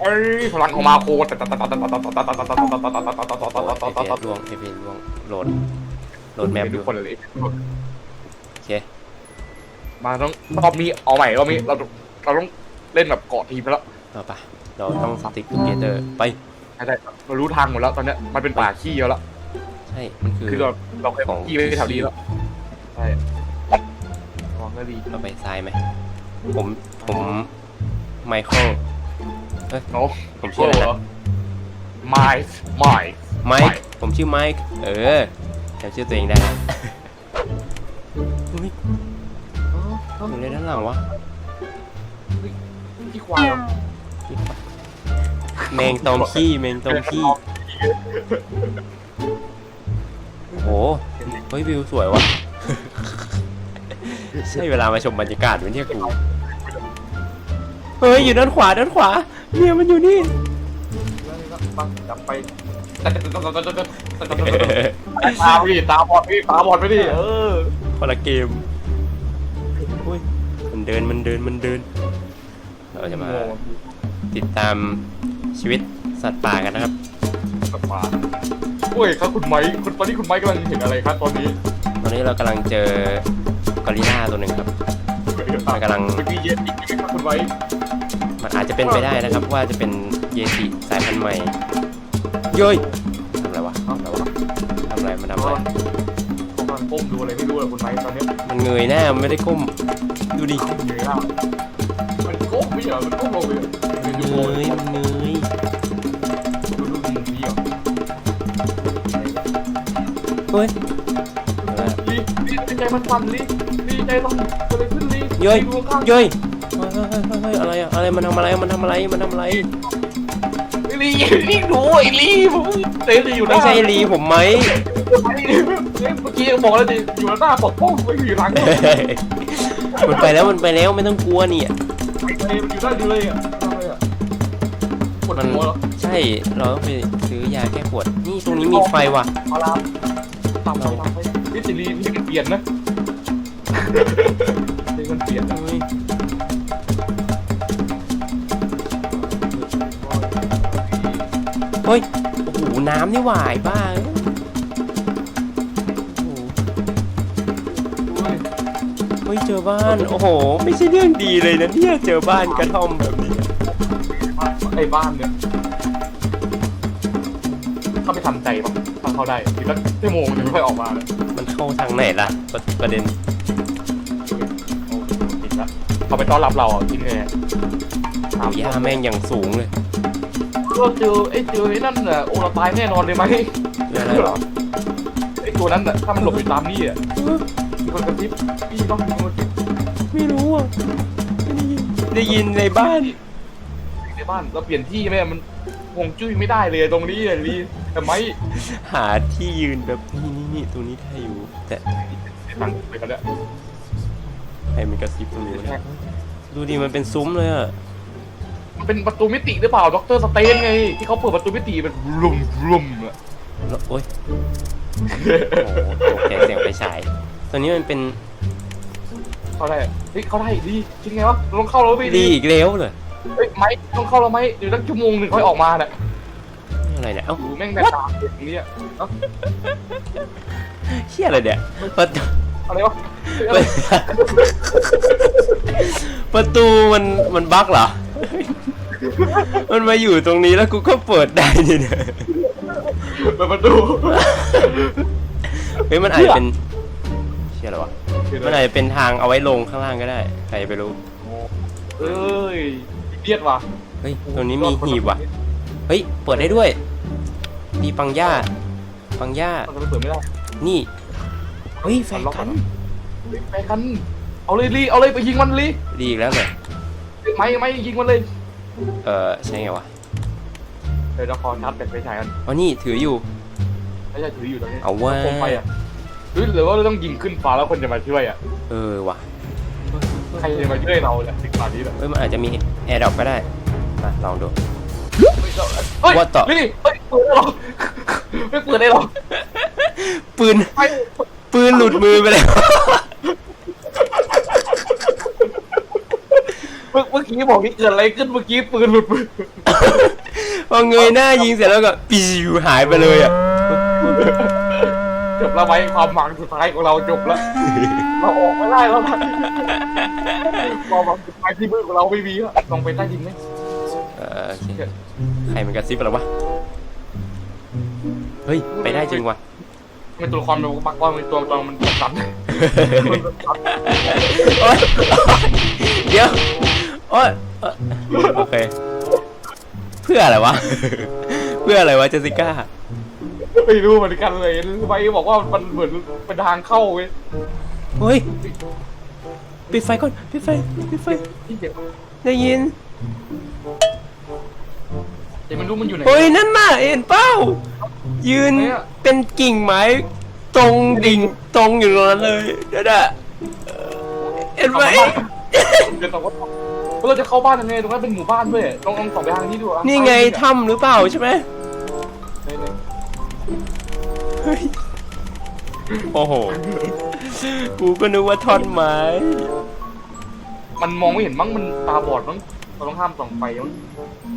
เอ้ยพลังของมาโคตเอฟเอล่วงเอฟเอล่วงโหลดโหลดแมปทุดูกคนเลยโอเคมาต้องรอบนี้เอาใหม่รอบนี้เราเราต้องเล่นแบบเกาะทีมแล้วเอาปะเราต้องสติ๊กทูเกเตอร์ไปใช่เรารู้ทางหมดแล้วตอนนี้มันเป็นป่าขี้แล้วใช่มันคือคือเราเราเคยของขี้ไปแถวนี้แล้วใช่ลองก็ดีเราไปซ้ายไหมผมผม ไมเคิลเนาะผมชื่ออะไรนะ ไมค์ไมค์ไมค์ผมชื่อไมค์เออจำชื่อตัวเองได้อุ๊ยอยู่ในด้านหลังวะขี้ควายเหรอแมงตอมขี้แมงตอมขี้โอ้โหเฮ้ยวิวสวยวะ ใช่เวลามาชมบรรยากาศวันนี้กู เฮ้ยอยู่ด้านขวาด้านขวาเนี่ยมันอยู่นี่จับไปตาพี่ตาบอดพี่ตาบอดไปดิเออคนละเกมอุ้ยมันเดินมันเดินมันเดิน เราจะมาติดตามชีวิตสัตว์ป่ากันนะครับสปาโอ้ยครับคุณไม้คุณตอนนี้คุณไม้กำลังเห็นอะไรครับตอนนี้ ตอนนี้เรากำลังเจอกอริลลาตัวหนึ่งครับมันกำลังเมื่อกี้เย็นอีกไหมครับคุณไม้ มันอาจจะเป็นไปได้นะครับว่าจะเป็นเยติสายพันธุ์ใหม่เย้ยทำอะไรวะทำอะไรวะทำอะไรมันทำอะไรกำลังก้มดูอะไรไม่รู้เลยคุณไม้ตอนนี้มันเงยหน้ามันไม่ได้ก้มดูดิเหนื่อยแล้วมันก้มไม่เหรอมันก้มลงไปมันเงยมันเงยดูดูมุมนี้เหรอเฮ้ยลีลีใจมันสั่นลีลีใจต้องเกิดอะไรขึ้นลีเย้ยดูข้างเย้ย เฮ้ยเฮ้ยเฮ้ยเฮ้ยอะไรอะอะไรมันทำอะไรมันทำอะไรมันทำอะไรลีลีดูไอ้ลีผมเต้นอยู่ไม่ใช่ลีผมไหมเมื่อกี้บอกแล้วดิอยู่หน้าปกป้องไม่อยู่หลังมันไปแล้วมันไปแล้วไม่ต้องกลัวนี่มันอยู่ได้ดีเลยอะปวดมันหัวเหรอใช่เราต้องไปซื้อยาแก้ปวดนี่ตรงนี้มีไฟว่ะเอาละตามไปตามไปนี่สิลีนี่มันเปลี่ยนนะนี่มันเปลี่ยนนะเฮ้ย ฮ้ย โอ้โห น้ำนี่หวายบ้าเอ้ยโอ้โหเฮ้ยเจอบ้าน โอ้โห ไม่ใช่เรื่องดีเลยนะเนี่ย เจอบ้านกระท่อมแบบนี้ ไอ้บ้านเนี่ย เข้าไปทำใจป่ะทำเข้าได้ทีละชั่วโมงถึงค่อยออกมาเลยมันเข้าทางไหนล่ะ ประประเด็นโอ้ติดละเขาไปต้อนรับเราอะที่ไงโอ้ย่าแม่งอย่างสูงเลย ก็เจอไอ้เจอไอ้นั่นน่ะโอ้เราตายแน่นอนเลยไหมเรื่องอะไรเหรอไอ้ตัวนั้นน่ะถ้ามันหลบอยู่ตามนี่อะมีคนกระซิบพี่ต้องมีคนกระซิบไม่รู้อะไม่ได้ยินได้ยินในบ้านในบ้านเราเปลี่ยนที่ไหมมันคงจุ้ยไม่ได้เลยตรงนี้อะลีแต่ไม่หาที่ยืนแบบนี่นี่นี่ตรงนี้ได้อยู่ แต่ทางไปกันแล้วใครมันกระซิบตรงนี้วะเนี่ยดูดิมันเป็นซุ้มเลยอะมัน เป็นประตูมิติหรือเปล่าด็อกเตอร์สเตนไง ที่เขาเปิดประตูมิติเป็นรุมรุมอะแล้วโอ๊ยโอ้โหตกใจเสียงไฟฉายตัวนี้มันเป็นเข้าได้เฮ้ยเข้าได้ดีจริงไงวะลองเข้าแล้วไม่ดีดีอีกแล้วเลยเฮ้ยไม่ต้องเข้าแล้วไหมเดี๋ยวตั้งชั่วโมงหนึ่งค่อยออกมาเนี่ยนี่อะไรเนี่ยเอ้าดูแม่งแบบตาอย่างนี้อะเอ้าเชี่ยอะไรเนี่ยประตูอะไรวะเฮ้ยอะไรประตูมันมันบั๊กเหรอ มันมาอยู่ตรงนี้แล้วกูก็เปิดได้นี่เนี่ยเปิดประตูเฮ้ยมันอาจจะเป็นเชี่ยอะไรวะมันอาจจะเป็นทางเอาไว้ลงข้างล่างก็ได้ใครจะไปรู้เอ้ยเลียดว่ะเฮ้ยตรงนี้มีหีบว่ะเฮ้ยเปิดได้ด้วยมีปังย่าปังย่ามันจะเปิดไม่ได้นี่เฮ้ยแฟนกันไปกันเอาเลยลีเอาเลยไปยิงมันลีดีอีกแล้วเลยไม่ไม่ยิงมันเลย เออใช่ไงวะเดี๋ยวเราขอชาร์จแบตไฟฉายกันอ๋อนี่ถืออยู่ ไม่ใช่ถืออยู่ตรงนี้เอาว่า โคมไฟอะหรือหรือว่าเราต้องยิงขึ้นฟ้าแล้วคนจะมาช่วยอะ เออว่ะใครจะมาช่วยเราเนี่ยถึงป่านนี้แหละเฮ้ยมันอาจจะมีแอร์ดรอปก็ได้มาลองดู เฮ้ย What the? นี่เฮ้ยเปิดได้หรอไม่เปิดได้หรอปืนไม่ปืนหลุดมือไปแล้ว เมื่อเมื่อกี้บอกที่เกิดอะไรขึ้นเมื่อกี้ปืนหลุดมือพอเงยหน้ายิงเสร็จแล้วก็ปิวหายไปเลยอะจบแล้วไว้ความหวังสุดท้ายของเราจบแล้ว เราออกไม่ได้แล้วนะความหวังสุดท้ายที่มือของเราไม่มีอะลองไปใต้ดินไหมเออโอเคใครมันกระซิบอะไรวะเฮ้ยไปได้จริงว่ะเป็นตัวละครมันปักว่าเป็นตัวตอนมันสั่นโอ๊ยเดี๋ยว โอ๊ยเอ่อโอเค เพื่ออะไรวะ เพื่ออะไรวะเจสสิก้า ไม่รู้เหมือนกันเลยไว้บอกว่ามันเหมือนเป็นทางเข้าเว้ยเฮ้ยปิดไฟก่อนปิดไฟปิดไฟที่เดี๋ยวได้ยินเดี๋ยวมันรู้มันอยู่ไหน เฮ้ยนั่นน่ะเห็นเป้า ยืนเนี่ย เป็นกิ่งไม้ตรงดิ่งตรงอยู่ตรงนั้นเลยเดี๋ยวนะเอ่อเห็นไหม เดี๋ยว แต่ว่าเราจะเข้าบ้านยังไงตรงนั้นเป็นหมู่บ้านด้วยลองลองส่องไปทางนี้ดูอะนี่ไงถ้ำหรือเปล่าใช่ไหมไหนเฮ้ยโอ้โห กูก็นึกว่าท่อนไม้ๆมันมองไม่เห็นมั้งมันตาบอดมั้งเราต้องห้ามส่องไฟมั้ง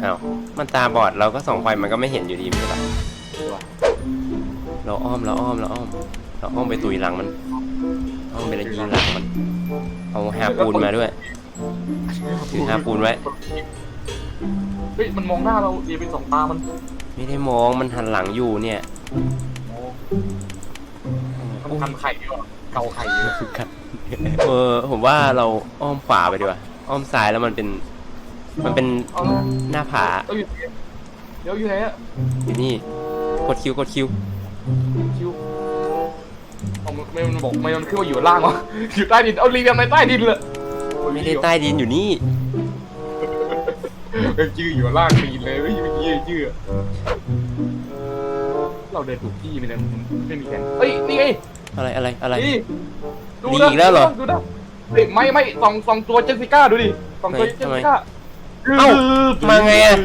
อ้าว มันตาบอดเราก็ส่องไฟมันก็ไม่เห็นอยู่ดีไม่ใช่ปะเราอ้อมเราอ้อมเราอ้อม เราอ้อมไปตุยหลังมันอ้อมไปแล้วยิงหลังมัน เอาหาปูนมาด้วย ถือหาปูนไว้ เฮ้ยมันมองหน้าเราเดี๋ยวเป็นสองตามันไม่ได้มองมันหันหลังอยู่เนี่ยมันคันไข่ดีกว่าเกาไข่ดีกว่าครับเออผมว่าเราอ้อมขวาไปดีกว่าอ้อมซ้ายแล้วมันเป็น มันเป็นเอาละหน้าผาเอาอยู่ไหนเดี๋ยวอยู่ไหนอะอยู่นี่กดคิวกดคิวคิวเอาไม่มันบอกไม่มันขึ้นว่าอยู่ล่างวะอยู่ใต้ดินเอาลีเรียมในใต้ดินเลย ไม่ได้ใต้ดินอยู่นี่เออชื่ออยู่ล่างดินเลยไม่ไม่ยืดยืดเราเดินถูกที่ไปเลยไม่มีแขนเฮ้ยนี่ไงอะไรอะไรอะไร นี่ดูมีนะอีกแล้วเหรอดูนะเฮ้ยไม่ไม่สองสองตัวเจสสิก้าดูดิสองตัวเฮ้ยเจสทำไมสิก้าเอ้ามาไงอะ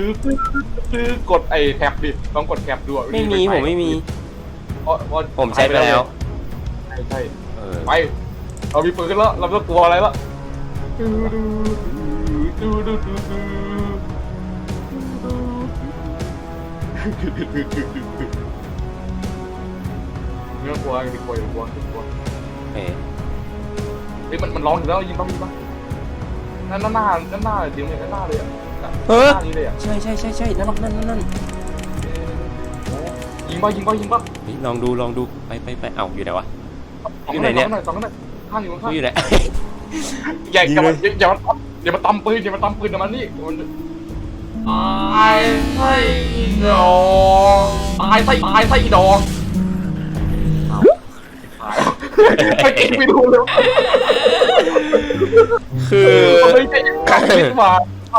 คือกดไอ้แท็บดิลองกดแท็บดูอะไม่มีผมไม่มี เพราะเพราะผมใช้ไปแล้ว ใช่ใช่เออไป เรามีปืนกันแล้ว เราไม่ต้องกลัวอะไรละ ดูดูดูดูไม่ต้องกลัวอย่าไปกลัวอย่ากลัวอย่าไปกลัวเฮ้ยเฮ้ยมันมันร้องอยู่แล้วยิงบ้างยิงบ้างนั่นหน้าหนั่นหน้าเดี๋ยวเนี่ยนั่นหน้าเลยอะเออหน้านี้เลยอะใช่ใช่ใช่ใช่นั่นนั่นนั่นนั่นยิงบ้างยิงบ้างยิงบ้างเฮ้ยลองดูลองดูไปไปไปเอ้าอยู่ไหนวะอยู่ไหนเนี่ยสองหน่อยข้างอยู่ข้างอยู่ไหน อย่ายิงอย่าเลมายอย่ามาอย่ามาตำปืนอย่ามาตำปืนเดี๋ยวมันนี่มันตายไส้ดองตายไส้ตายไส้ดองตายไปกินไปดูเลยคือไม่ใช่การคิดมา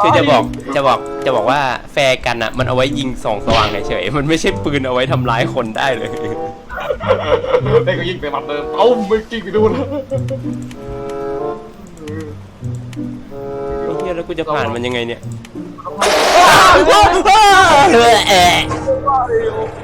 คือจะบอกจะบอกจะบอกว่าแฟร์กันอะ มันเอาไว้ยิงส่องสว่างเฉยๆมันไม่ใช่ปืนเอาไว้ทำร้ายคนได้เลยได้ก็ยิงไปหมัดเดิมเอ้าไม่กินไปดูเลยไอ้เหี้ยแล้ว กูจะผ่านมันยังไงเนี่ย เออเออ